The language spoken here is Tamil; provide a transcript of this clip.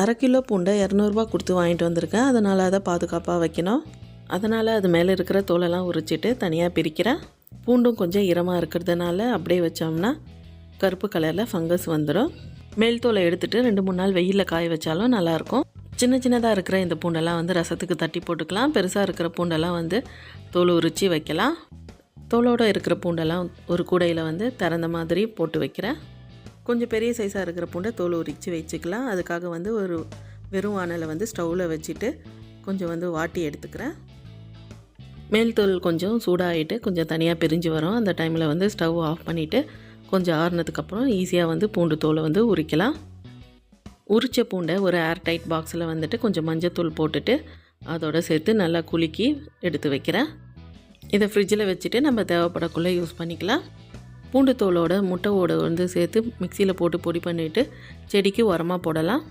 அரை கிலோ பூண்டை இரநூறுபா கொடுத்து வாங்கிட்டு வந்திருக்கேன். அதனால் அதை பாதுகாப்பாக வைக்கணும். அதனால் அது மேலே இருக்கிற தோலெல்லாம் உரிச்சிட்டு தனியாக பிரிக்கிறேன் பூண்டும் கொஞ்சம் ஈரமாக இருக்கிறதுனால அப்படியே வச்சோம்னா கருப்பு கலரில் ஃபங்கஸ் வந்துடும் மேல் தோலை எடுத்துகிட்டு ரெண்டு மூணு நாள் வெயிலில் காய வச்சாலும் நல்லாயிருக்கும். சின்ன சின்னதாக இருக்கிற இந்த பூண்டெல்லாம் வந்து ரசத்துக்கு தட்டி போட்டுக்கலாம். பெருசாக இருக்கிற பூண்டெல்லாம் வந்து தோல் உரித்து வைக்கலாம். தோலோடு இருக்கிற பூண்டெல்லாம் ஒரு கூடையில் வந்து திறந்த மாதிரி போட்டு வைக்கிறேன். கொஞ்சம் பெரிய சைஸாக இருக்கிற பூண்டை தோல் உரித்து வச்சுக்கலாம். அதுக்காக வந்து ஒரு வெறும் வானலை வந்து ஸ்டவ்வில் வச்சுட்டு கொஞ்சம் வந்து வாட்டி எடுத்துக்கிறேன். மேல் தோல் கொஞ்சம் சூடாகிட்டு கொஞ்சம் தனியாக பிரிஞ்சு வரும். அந்த டைமில் வந்து ஸ்டவ் ஆஃப் பண்ணிவிட்டு கொஞ்சம் ஆறுனதுக்கப்புறம் ஈஸியாக வந்து பூண்டு தோலை வந்து உரிக்கலாம். உரித்த பூண்டை ஒரு ஏர் டைட் பாக்ஸில் வந்துட்டு கொஞ்சம் மஞ்சத்தூள் போட்டுட்டு அதோட சேர்த்து நல்லா குலுக்கி எடுத்து வைக்கிறேன். இதை ஃப்ரிட்ஜில் வச்சுட்டு நம்ம தேவைப்படக்குள்ளே யூஸ் பண்ணிக்கலாம். பூண்டு தோலோட முட்டையோட வந்து சேர்த்து மிக்சியில் போட்டு பொடி பண்ணிவிட்டு செடிக்கு உரமாக போடலாம்.